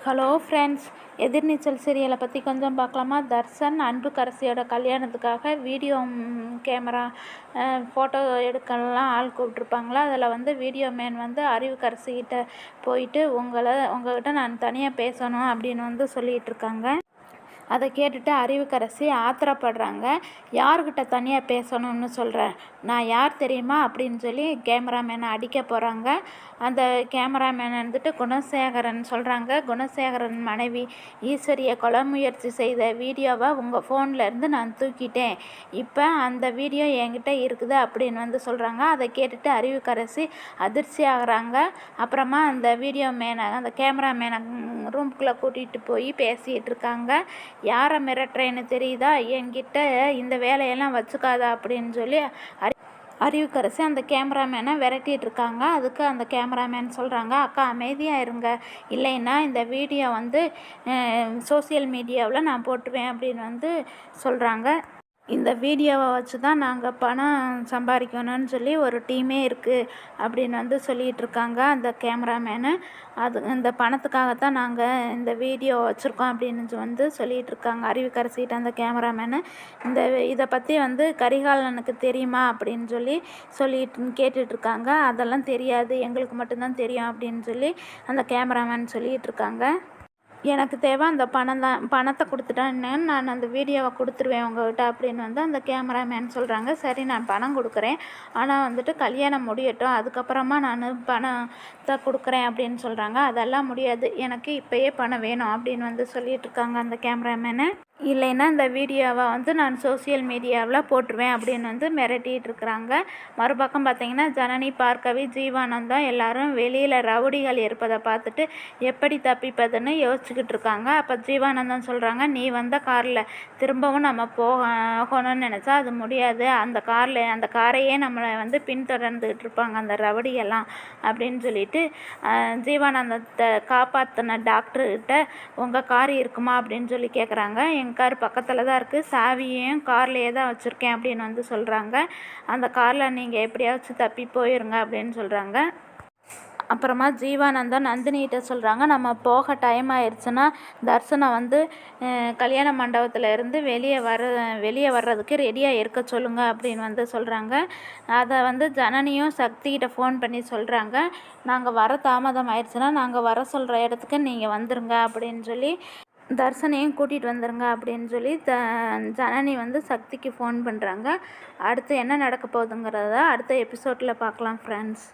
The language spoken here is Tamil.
ஹலோ ஃப்ரெண்ட்ஸ் எதிர்நீச்சல் சீரியலை பற்றி கொஞ்சம் பார்க்கலாமா? தர்ஷன் அன்புக்கரசியோட கல்யாணத்துக்காக வீடியோ கேமரா ஃபோட்டோ எடுக்கலாம் ஆள் கூப்பிட்ருப்பாங்களா அதில் வந்து வீடியோ மேன் வந்து அறிவுக்கரசிக்கிட்ட போயிட்டு உங்களை உங்கள்கிட்ட நான் தனியாக பேசணும் அப்படின்னு வந்து சொல்லிகிட்டு இருக்காங்க அதை கேட்டுட்டு அறிவுக்கரசி ஆத்திரப்படுறாங்க. யார்கிட்ட தனியாக பேசணும்னு சொல்கிறேன் நான் யார் தெரியுமா? அப்படின்னு சொல்லி கேமராமேனை அடிக்க போகிறாங்க அந்த கேமராமேன் வந்துட்டு குணசேகரன் சொல்கிறாங்க குணசேகரன் மனைவி ஈஸ்வரியை கொலை முயற்சி செய்த வீடியோவை உங்கள் ஃபோன்லேருந்து நான் தூக்கிட்டேன். இப்போ அந்த வீடியோ என்கிட்ட இருக்குது அப்படின்னு வந்து சொல்கிறாங்க அதை கேட்டுட்டு அறிவுக்கரசி அதிர்ச்சி ஆகிறாங்க. அப்புறமா அந்த வீடியோ மேனை அந்த கேமராமேனை ரூம்குள்ளே கூட்டிகிட்டு போய் பேசிகிட்டு இருக்காங்க. யாரை மிரட்டுறேன்னு தெரியுதா? என்கிட்ட இந்த வேலையெல்லாம் வச்சுக்காதா அப்படின்னு சொல்லி அறி அறிவுக்கரசி அந்த கேமராமேனை விரட்டிகிட்டு இருக்காங்க அதுக்கு அந்த கேமராமேன் சொல்கிறாங்க அக்கா அமைதியாக இருங்க. இல்லைன்னா இந்த வீடியோ வந்து சோசியல் மீடியாவில் நான் போட்டுவேன் அப்படின்னு வந்து சொல்கிறாங்க இந்த வீடியோவை வச்சு தான் நாங்கள் பணம் சம்பாதிக்கணும்னு சொல்லி ஒரு டீமே இருக்குது அப்படின்னு வந்து சொல்லிகிட்டு இருக்காங்க அந்த கேமராமேனு. அது இந்த பணத்துக்காக தான் நாங்கள் இந்த வீடியோ வச்சுருக்கோம் அப்படின்னு வந்து சொல்லிகிட்டு இருக்காங்க அறிவுக்கரசிகிட்ட அந்த கேமராமேனு. இந்த இதை பற்றி வந்து கரிகாலனுக்கு தெரியுமா அப்படின்னு சொல்லி சொல்லிட்டு கேட்டுட்ருக்காங்க அதெல்லாம் தெரியாது. எங்களுக்கு மட்டும்தான் தெரியும் அப்படின்னு சொல்லி அந்த கேமராமேன் சொல்லிகிட்டு இருக்காங்க. எனக்கு தேவை அந்த பணம் தான் பணத்தை கொடுத்துட்டேன்னு நான் அந்த வீடியோவை கொடுத்துருவேன் உங்கள்கிட்ட அப்படின்னு வந்து அந்த கேமராமேன் சொல்கிறாங்க சரி நான் பணம் கொடுக்குறேன். ஆனால் வந்துட்டு கல்யாணம் முடியட்டும். அதுக்கப்புறமா நான் பணத்தை கொடுக்குறேன் அப்படின்னு சொல்கிறாங்க அதெல்லாம் முடியாது. எனக்கு இப்போயே பணம் வேணும் அப்படின்னு வந்து சொல்லிகிட்ருக்காங்க அந்த கேமராமேனு இல்லைன்னா இந்த வீடியோவை வந்து நான் சோசியல் மீடியாவில் போட்டுருவேன் அப்படின்னு வந்து மிரட்டிகிட்டு இருக்கிறாங்க. மறுபக்கம் பார்த்திங்கன்னா ஜனனி பார்க்கவி ஜீவானந்தம் எல்லாரும் வெளியில் ரவுடிகள் இருப்பதை பார்த்துட்டு எப்படி தப்பிப்பதுன்னு யோசிச்சுக்கிட்டு இருக்காங்க. அப்போ ஜீவானந்தம் சொல்கிறாங்க நீ வந்த காரில் திரும்பவும் நம்ம போகணும்னு நினச்சா அது முடியாது. அந்த காரில் அந்த காரையே நம்மளை வந்து பின்தொடர்ந்துக்கிட்டு இருப்பாங்க அந்த ரவுடியெல்லாம் அப்படின்னு சொல்லிட்டு ஜீவானந்தத்தை காப்பாற்றின டாக்டர்கிட்ட உங்கள் கார் இருக்குமா? அப்படின்னு சொல்லி கேட்குறாங்க எங்கள் என் கார் பக்கத்தில் தான் இருக்குது சாவியையும் கார்லேயே தான் வச்சுருக்கேன் அப்படின்னு வந்து சொல்கிறாங்க அந்த காரில் நீங்கள் எப்படியாச்சும் தப்பி போயிருங்க அப்படின்னு சொல்கிறாங்க அப்புறமா ஜீவானந்தம் நந்தினிகிட்ட சொல்கிறாங்க நம்ம போக டைம் ஆயிடுச்சுன்னா தர்சனம் வந்து கல்யாண மண்டபத்தில் இருந்து வெளியே வர வெளியே வர்றதுக்கு ரெடியாக இருக்க சொல்லுங்கள் அப்படின்னு வந்து சொல்கிறாங்க அதை வந்து ஜனனியும் சக்திகிட்ட ஃபோன் பண்ணி சொல்கிறாங்க நாங்கள் வர தாமதம் ஆயிடுச்சுன்னா நாங்கள் வர சொல்கிற இடத்துக்கு நீங்கள் வந்துருங்க அப்படின்னு சொல்லி தர்சனையும் கூட்டிகிட்டு வந்துடுங்க அப்படின்னு சொல்லி த ஜனனி வந்து சக்திக்கு ஃபோன் பண்ணுறாங்க அடுத்து என்ன நடக்க போகுதுங்கிறத அடுத்த எபிசோடில் பார்க்கலாம் ஃப்ரெண்ட்ஸ்